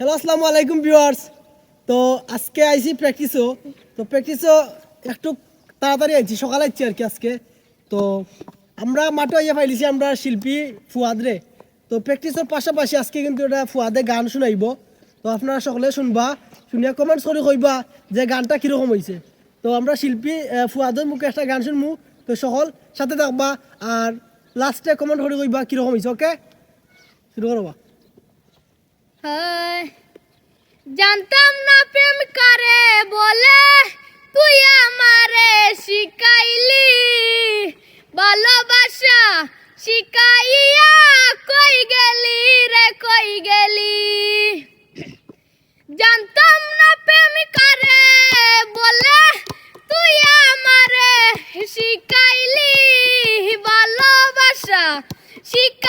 Hello আসসালামু আলাইকুম viewers তো আজকে আইসি প্র্যাকটিসও তো প্র্যাকটিসও একটু তাড়াতাড়ি আইছি সকালে আইছি আর কি আজকে। তো আমরা মাঠে আইয়া পাইলিছি আমরা শিল্পী ফুয়াদ রে। তো প্র্যাকটিসের পাশাপাশি আজকে কিন্তু এটা ফুয়াদে গান শুনাইব। তো আপনারা সকলে শুনবা শুনিয়া কমেন্টস করে কইবা যে গানটা কীরকম হয়েছে তো আমরা শিল্পী ফুয়াদের মুখে একটা গান শুনমু। তো সকল সাথে থাকবা আর লাস্টে কমেন্ট করে কইবা কীরকম হয়েছে ওকে শুরু করবা। হায়, জানতাম না প্রেম কারে বলে, তুই আমারে শিখাইলি ভালোবাসা শিখাইয়া কই গেলি রে, কই গেলি? জানতাম না প্রেম কারে বলে, তুই আমারে শিখাইলি ভালোবাসা শিখ